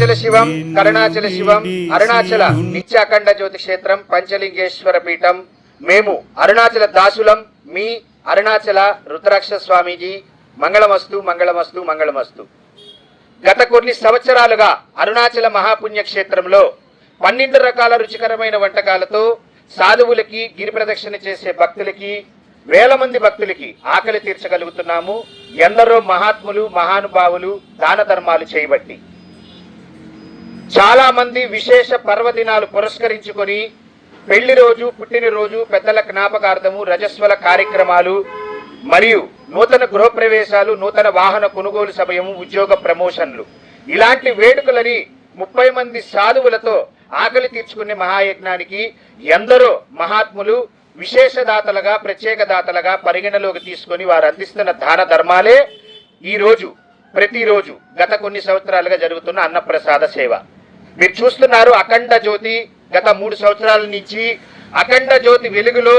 అరుణాచల శివం కరుణాచల శివం అరుణాచల నిత్యాఖండ జ్యోతి క్షేత్రం పంచలింగేశ్వర పీఠం. మేము అరుణాచల దాసులం మీ అరుణాచల రుద్రాక్ష స్వామీజీ. మంగళమస్తు మంగళమస్తు మంగళమస్తు. గత కొన్ని సంవత్సరాలుగా అరుణాచల మహాపుణ్య క్షేత్రంలో పన్నెండు రకాల రుచికరమైన వంటకాలతో సాధువులకి గిరి ప్రదక్షిణ చేసే భక్తులకి వేల మంది భక్తులకి ఆకలి తీర్చగలుగుతున్నాము. ఎందరో మహాత్ములు మహానుభావులు దాన ధర్మాలు చేయబట్టి. చాలా మంది విశేష పర్వదినాలు పురస్కరించుకొని పెళ్ళి రోజు పుట్టినరోజు పెద్దల జ్ఞాపకార్థము రజస్వల కార్యక్రమాలు మరియు నూతన గృహప్రవేశాలు నూతన వాహన కొనుగోలు సమయము ఉద్యోగ ప్రమోషన్లు. ఇలాంటి వేడుకలని ముప్పై మంది సాధువులతో ఆకలి తీర్చుకునే మహాయజ్ఞానికి ఎందరో మహాత్ములు విశేష దాతలుగా ప్రత్యేక దాతలుగా పరిగణలోకి తీసుకొని వారు అందిస్తున్న దాన ధర్మాలే ఈరోజు ప్రతిరోజు గత కొన్ని సంవత్సరాలుగా జరుగుతున్న అన్నప్రసాద సేవ. మీరు చూస్తున్నారు అఖండ జ్యోతి గత మూడు సంవత్సరాల నుంచి. అఖండ జ్యోతి వెలుగులో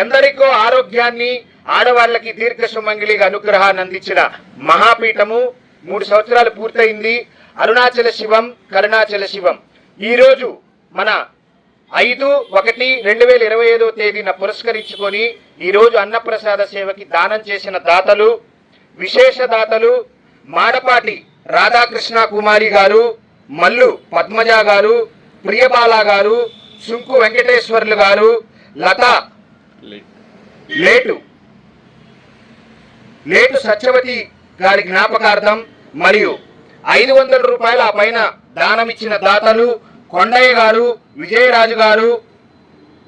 ఎందరికో ఆరోగ్యాన్ని ఆడవాళ్ళకి దీర్ఘ సుమంగిలిగా అనుగ్రహాన్ని అందించిన మహాపీఠము మూడు సంవత్సరాలు పూర్తయింది. అరుణాచల శివం కరుణాచల శివం. ఈరోజు మన ఐదు ఒకటి రెండు వేల ఇరవై ఐదో తేదీన పురస్కరించుకొని ఈరోజు అన్నప్రసాద సేవకి దానం చేసిన దాతలు విశేష దాతలు మాడపాటి రాధాకృష్ణ కుమారి గారు మల్లు పద్మజ గారు ప్రియబాల గారు సుంకు వెంకటేశ్వర్లు గారు లత లేటు లేటు సత్యవతి గారి జ్ఞాపకార్థం మరియు ఐదు వందల రూపాయల పైన దానం ఇచ్చిన దాతలు కొండయ్య గారు విజయరాజు గారు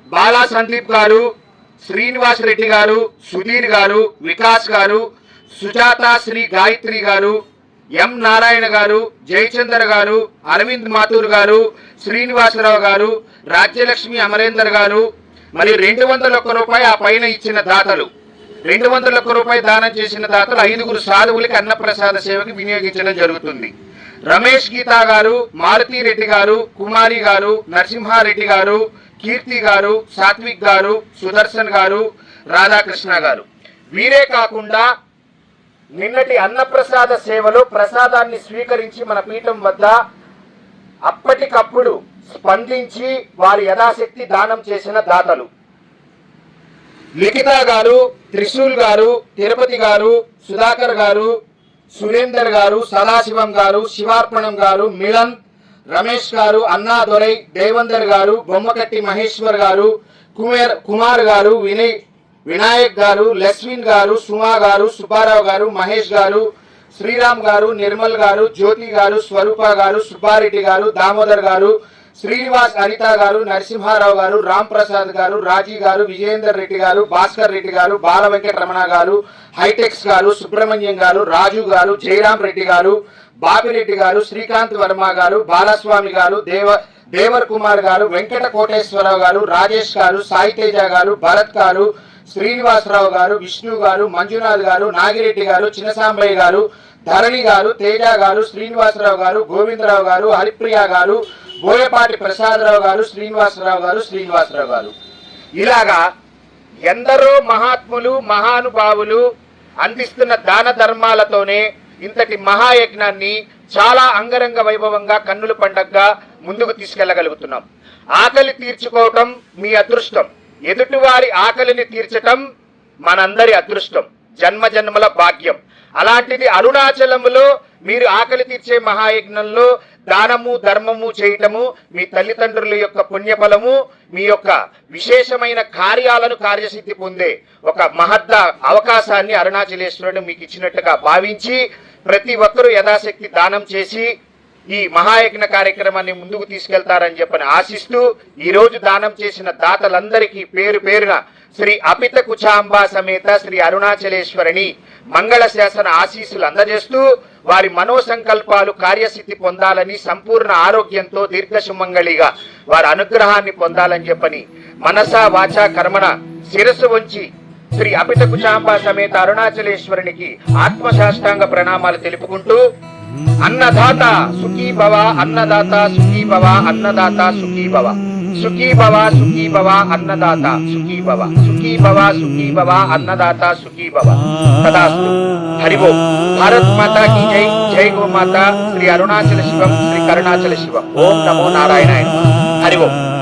బాలా సందీప్ గారు శ్రీనివాస్ రెడ్డి గారు సుధీర్ గారు వికాస్ గారు సుజాత శ్రీ గాయత్రి గారు ఎం నారాయణ గారు జయచందర్ గారు అరవింద్ మాథూర్ గారు శ్రీనివాసరావు గారు రాజ్యలక్ష్మి అమరేందర్ గారు మరి రెండు వందల ఒక్క రూపాయి ఆ పైన ఇచ్చిన దాతలు. రెండు వందల ఒక్క రూపాయి దానం చేసిన దాతలు ఐదుగురు సాధువులకి అన్నప్రసాద సేవకి వినియోగించడం జరుగుతుంది. రమేష్ గీతా గారు మారుతి రెడ్డి గారు కుమారి గారు నరసింహారెడ్డి గారు కీర్తి గారు సాత్విక్ గారు సుదర్శన్ గారు రాధాకృష్ణ గారు. వీరే కాకుండా నిన్నటి అన్నప్రసాద సేవలో ప్రసాదాన్ని స్వీకరించి మన పీఠం వద్ద అప్పటికప్పుడు స్పందించి వారి యథాశక్తి దానం చేసిన దాతలు. లిఖిత గారు త్రిశూల్ గారు తిరుపతి గారు సుధాకర్ గారు సురేందర్ గారు సదాశివం గారు శివార్పణం గారు మిలన్ రమేష్ గారు అన్నా దొరై దేవందర్ గారు బొమ్మకట్టి మహేశ్వర్ గారు కుమార్ కుమార్ గారు వినయ్ వినాయక్ గారు లక్ష్మిన్ గారు సుమా గారు సుబ్బారావు గారు మహేష్ గారు శ్రీరామ్ గారు నిర్మల్ గారు జ్యోతి గారు స్వరూప గారు సుబ్బారెడ్డి గారు దామోదర్ గారు శ్రీనివాస్ అనిత గారు నరసింహారావు గారు రామ్ ప్రసాద్ గారు రాజీ గారు విజయేందర్ రెడ్డి గారు భాస్కర్ రెడ్డి గారు బాల వెంకటరమణ గారు హైటెక్స్ గారు సుబ్రహ్మణ్యం గారు రాజు గారు జయరాం రెడ్డి గారు బాపిరెడ్డి గారు శ్రీకాంత్ వర్మ గారు బాలస్వామి గారు దేవ దేవర్ కుమార్ గారు వెంకట కోటేశ్వరరావు గారు రాజేష్ గారు సాయితేజ గారు భరత్ గారు శ్రీనివాసరావు గారు విష్ణు గారు మంజునాథ్ గారు నాగిరెడ్డి గారు చిన్నసాంబయ్య గారు ధరణి గారు తేజ గారు శ్రీనివాసరావు గారు గోవిందరావు గారు హరిప్రియ గారు బోయపాటి ప్రసాదరావు గారు శ్రీనివాసరావు గారు శ్రీనివాసరావు గారు. ఇలాగా ఎందరో మహాత్ములు మహానుభావులు అందిస్తున్న దాన ధర్మాలతోనే ఇంతటి మహాయజ్ఞాన్ని చాలా అంగరంగ వైభవంగా కన్నుల పండగగా ముందుకు తీసుకెళ్ళగలుగుతున్నాం ఆకలి తీర్చుకోవటం మీ అదృష్టం. ఎదుటివారి ఆకలిని తీర్చటం మనందరి అదృష్టం. జన్మ జన్మల భాగ్యం. అలాంటిది అరుణాచలములో మీరు ఆకలి తీర్చే మహాయజ్ఞంలో దానము ధర్మము చేయటము మీ తల్లిదండ్రుల యొక్క పుణ్యఫలము మీ యొక్క విశేషమైన కార్యాలను కార్యసిద్ధి పొందే ఒక మహద్ద అవకాశాన్ని అరుణాచలేశ్వరుడు మీకు ఇచ్చినట్టుగా భావించి ప్రతి ఒక్కరూ యథాశక్తి దానం చేసి ఈ మహాయజ్ఞ కార్యక్రమాన్ని ముందుకు తీసుకెళ్తారని చెప్పని ఆశిస్తూ ఈ రోజు దానం చేసిన దాతలందరికీ పేరు పేరున శ్రీ అపిత కుచాంబా సమేత శ్రీ అరుణాచలేశ్వరిని మంగళ శాసన ఆశీస్సులు అందజేస్తూ వారి మనోసంకల్పాలు కార్యసిద్ధి పొందాలని సంపూర్ణ ఆరోగ్యంతో దీర్ఘసుమంగళిగా వారి అనుగ్రహాన్ని పొందాలని చెప్పని మనసా వాచా కర్మణ శిరస్సు వంచి శ్రీ అపిత కుచాంబ సమేత అరుణాచలేశ్వరునికి ఆత్మశాస్త్రాంగ ప్రణామాలు తెలుపుకుంటూ అన్నదాత సుఖీ భవ అన్నదాత సుఖీ భవ అన్నదాత సుఖీ భవ సుఖీ భవ సుఖీ భవ అన్నదాత సుఖీ భవ సుఖీ భవ సుఖీ భవ అన్నదాత సుఖీ భవ తదాస్తు. హరి ఓం. భారత్ మాతా కీ జై. జై గో మాతా. శ్రీ అరుణాచల శివం శ్రీ కరుణాచల శివం. ఓం నమో నారాయణాయ హరి ఓం.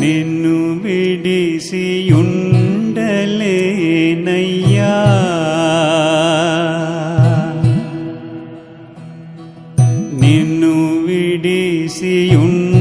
నిన్ను విడిసి ఉండలేనయ్యా నిన్ను విడిసి ఉన్న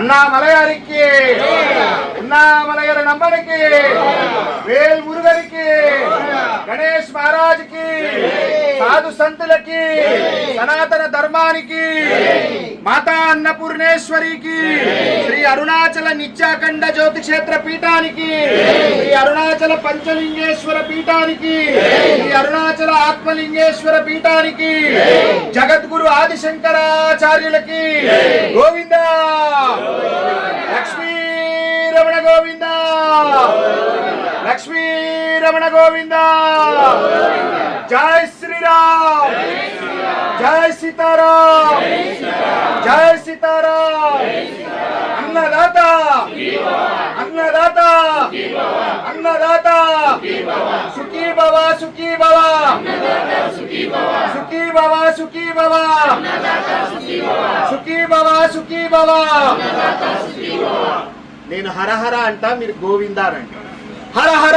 அண்ணாமலையாருக்கு. அண்ணாமலையர் நம்பனுக்கு வேல் முருகனுக்கு கணேஷ் மகாராஜுக்கு. సాధు సంతులకి సనాతన ధర్మానికి మాతా అన్నపూర్ణేశ్వరికి శ్రీ అరుణాచల నిత్యాఖండ జ్యోతి క్షేత్ర పీఠానికి శ్రీ అరుణాచల పంచలింగేశ్వర పీఠానికి శ్రీ అరుణాచల ఆత్మలింగేశ్వర పీఠానికి జగద్గురు ఆదిశంకరాచార్యులకి గోవింద. లక్ష్మీ రమణ గోవింద. లక్ష్మీ రమణ గోవింద. జై శ్రీరామ్ జై సీతారాం జై సీతారాం అన్నదాత అన్నదాత అన్నదాత సుఖీ భవ సుఖీ భవ సుఖీ భవ సుఖీ భవ సుఖీ భవ సుఖీ భవ నేను హరహర అంట మీరు గోవింద అంట హర! హర హర!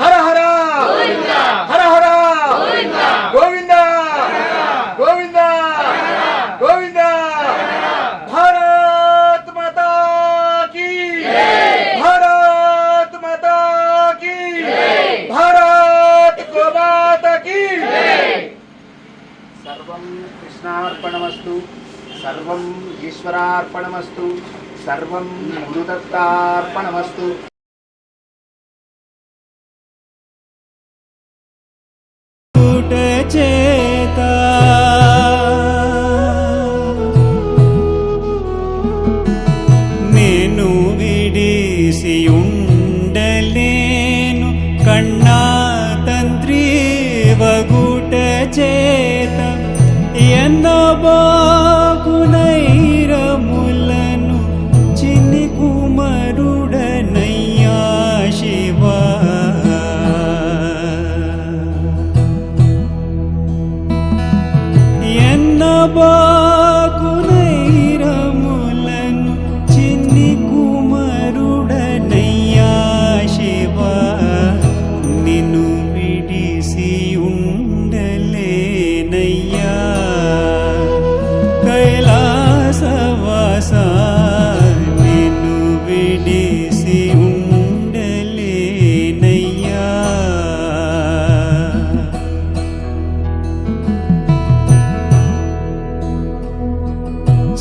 హర హర హర గోవింద గోవింద గోవింద భారత్ మాతా కీ భారత్ మాతా కీ భారత్ గో మాతా కీ సర్వం కృష్ణార్పణమస్తు సర్వం ఈశ్వరార్పణమస్తు సర్వం గురుదత్తార్పణమస్తు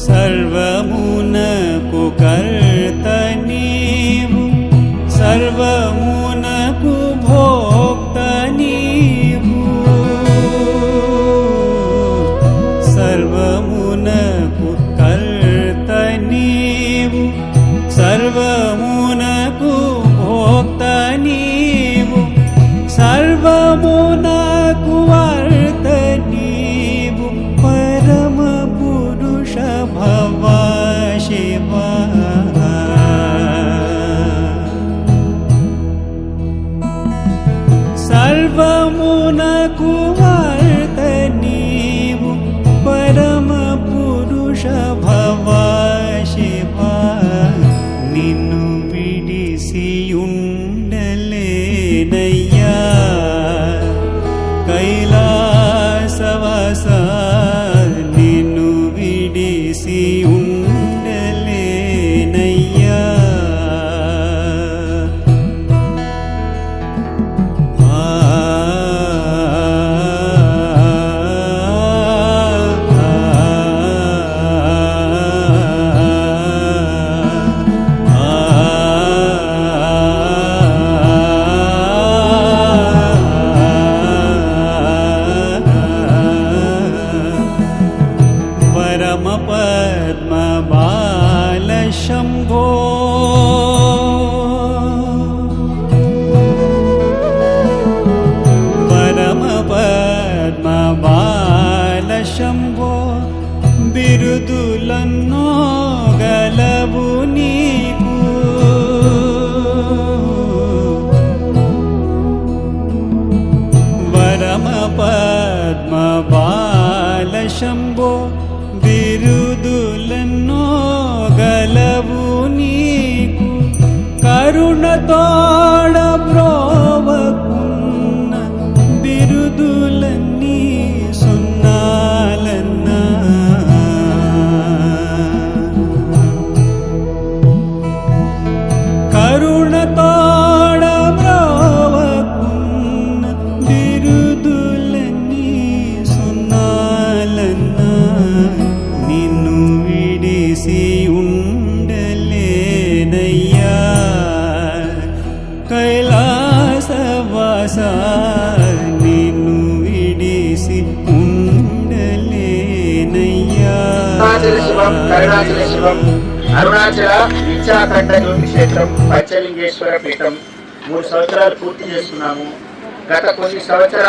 సర్వమునకు కర్త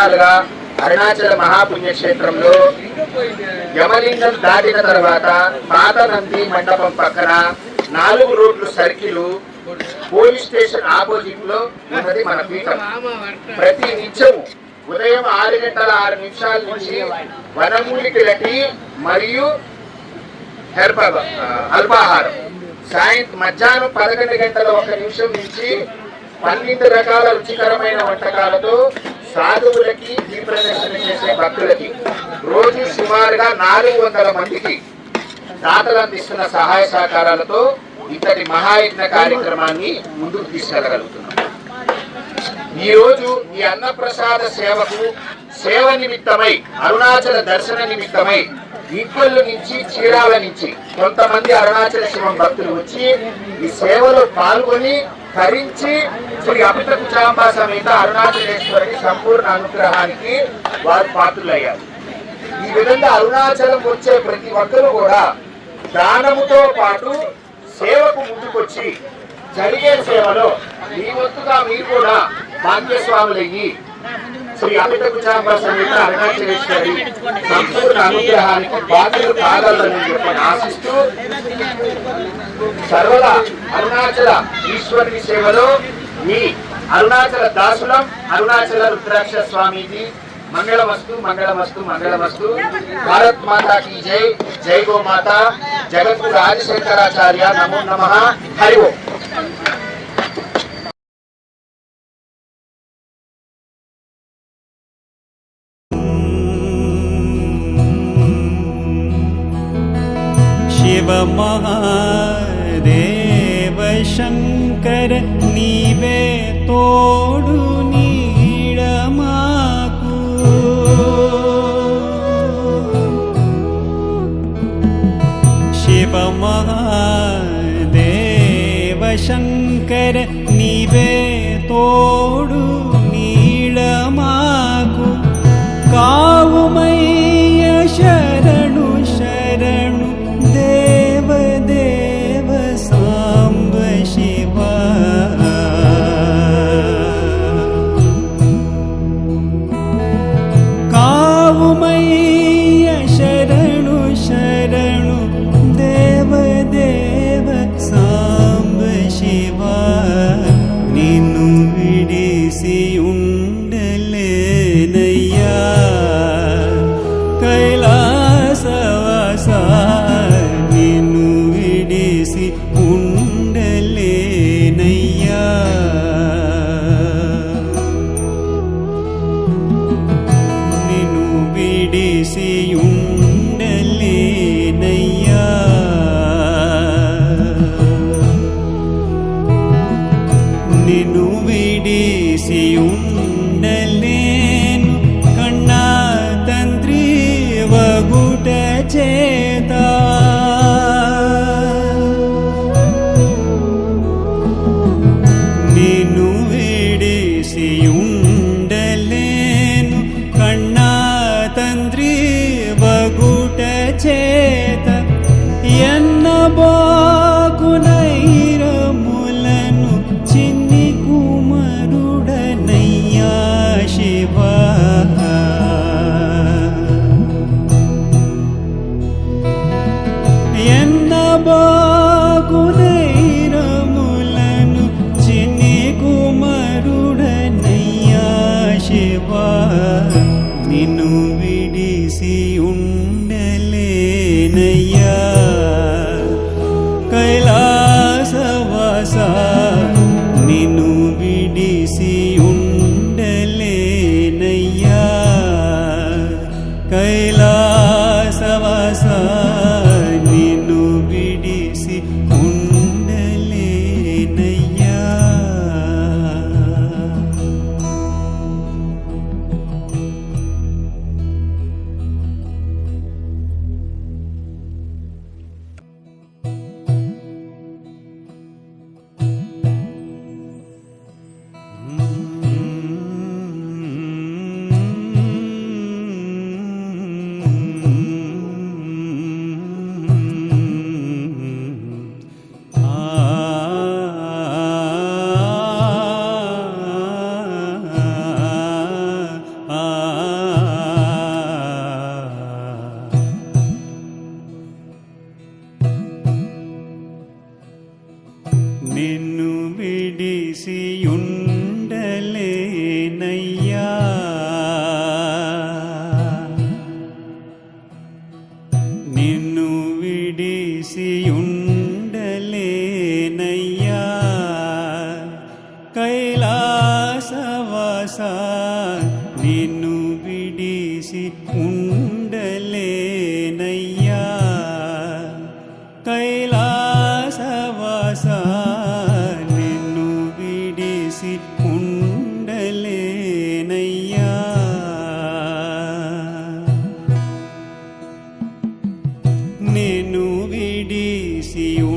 సంవత్సరాలుగా అరుణాచల మహాపుణ్యక్షేత్రంలో యమలింగం దాటిన తర్వాత పాత నంది మండపం పక్కన నాలుగు రోడ్లు సర్కిలు పోలీస్ స్టేషన్ ఆపోజిట్లో ఉన్నది మన పీఠం. ప్రతి నిత్యము ఉదయం ఆరు గంటల ఆరు నిమిషాల నుంచి వనమూలికి టీ మరియు హెర్బ అల్పాహారం. సాయంత్రం మధ్యాహ్నం పదకొండు గంటల ఒక నిమిషం నుంచి పన్నెండు రకాల రుచికరమైన వంటకాలతో సాధువులకి ఈ చేసే భక్తులకి రోజు సుమారుగా నాలుగు వందల మందికి దాతలు అందిస్తున్న సహాయ సహకారాలతో ఇంతటి మహాయజ్ఞ కార్యక్రమాన్ని ముందుకు తీసుకెళ్ళగలుగుతున్నాం. ఈ రోజు ఈ అన్నప్రసాద సేవకు సేవ నిమిత్తమై అరుణాచల దర్శన నిమిత్తమై ఈక్వల్ నుంచి చీరాల నుంచి కొంతమంది అరుణాచల శివం భక్తులు వచ్చి ఈ సేవలో పాల్గొని ధరించి శ్రీ అమిత కుచాంబ సమేత అరుణాచలేశ్వరుని సంపూర్ణ అనుగ్రహానికి వారు పాత్రులయ్యారు. ఈ విధంగా అరుణాచలం వచ్చే ప్రతి ఒక్కరు కూడా దానముతో పాటు సేవకు ముందుకొచ్చి జరిగే సేవలో మీ వంతుగా మీరు కూడా భాగ్యస్వాములయ్యి. శ్రీ అమిత కుచాంబ సమేత అరుణాచలేశ్వరి సంపూర్ణ అనుగ్రహానికి బాధ్యులు కాగలని చెప్పని ఆశిస్తూ సర్వద అరుణాచల ఈశ్వరుని సేవలో మీ అరుణాచల దాసులం అరుణాచల రుద్రాక్ష స్వామీజీ. మంగళమస్తు మంగళమస్తు మంగళమస్తు భారత్ మాతా కి జై. జై గో మాత జగద్గురు ఆదిశంకరాచార్య. నమో నమ. హరి ఓం. महादेव शङ्कर नीवे तोडु नीडमाकु शिव महादेव शङ्कर नीवे तोडु నిన్ను విడిసి విడిసి ఉండలేను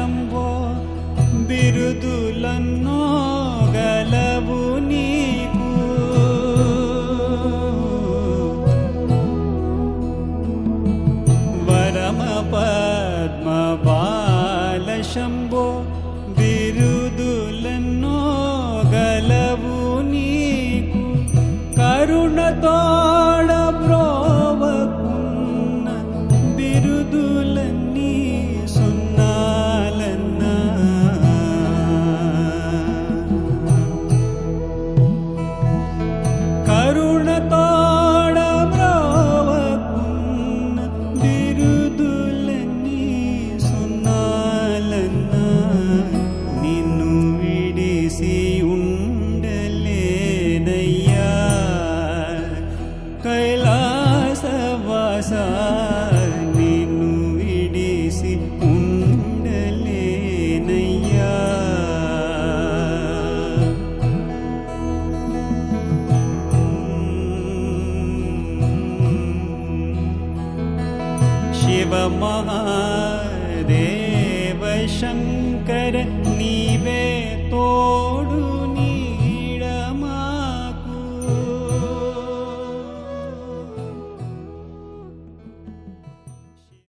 शम्भो बिरुदुलन्नो